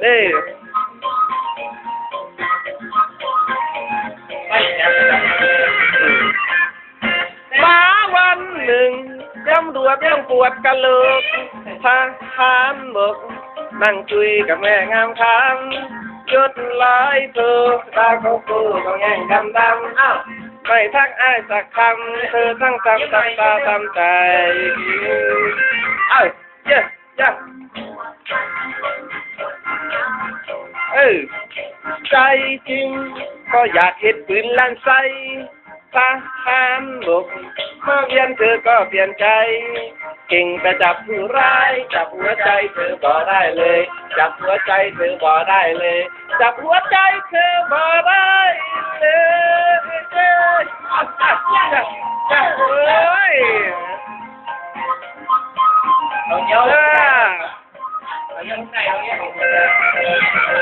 เด้อไม่จับจับมาวันหนึ่งตำรวจต้องปวดกะเลิกทหารบกนั่งคุยกับแม่งามคำยศหลายเธอตาเขาคูต้องแย่งกันดำอ้าวไม่ทักอ้ายสักคำเธอตั้งตำตำตาตำใจเอ้ยเย้เย้ เออ ใจจริง ก็อยากเห็นปืนลั่นใส่ทหารบกมาเวียนเธอก็เปลี่ยนใจ เก่งแต่จับผู้ร้าย จับหัวใจเธอบ่ได้เลย จับหัวใจเธอบ่ได้เลย จับหัวใจเธอบ่ได้เลยเอ้ยเอ้าเยอะอ่าเราเยอะข้างในเราเยอะ